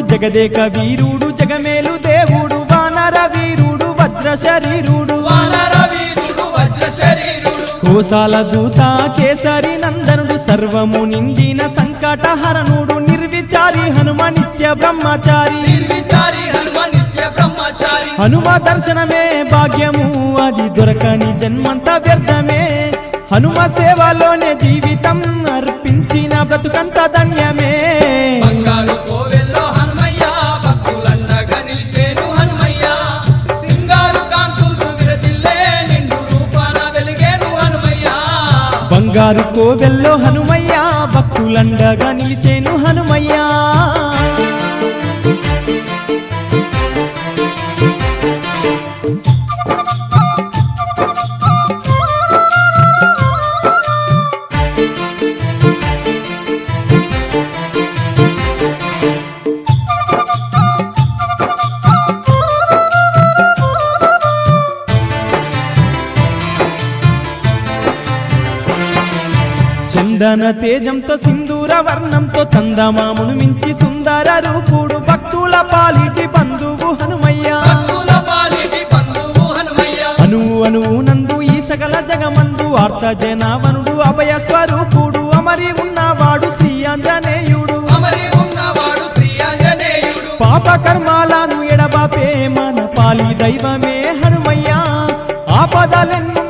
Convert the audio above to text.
జగదేక వీరుడు జగమేలు దేవుడు వానర వీరుడు వజ్ర శరీరుడు. వానర వీరుడు వజ్ర శరీరుడు. కోసాల దూత కేసరి నందనుడు సర్వము నిందిన నిత్య బ్రహ్మచారి. నిర్విచారి హనుమ నిత్య బ్రహ్మచారి. హనుమ దర్శనమే భాగ్యము అది దొరకని జన్మంత వ్యర్థమే. హనుమ సేవలోనే జీవితం అర్పించిన బ్రతుకంత ధన్యమే. బంగారు కోవెల్లో హనుమయ్య భక్తులండగా నిలిచేను హనుమయ్య. చందన తేజంతో సింధూర వర్ణంతో చందమామును మించి సుందర రూపుడు భక్తుల పాలిటి బంధువు హనుమయ్య. అనువు అనువు నందు ఈ సకల జగమందు ఆర్త జనావనుడు అభయ స్వరూపుడు అమరి ఉన్నవాడు శ్రీ ఆంజనేయుడు. పాప కర్మాలను ఎడబాపే మన పాలి దైవమే హనుమయ్య. ఆపదలెన్ను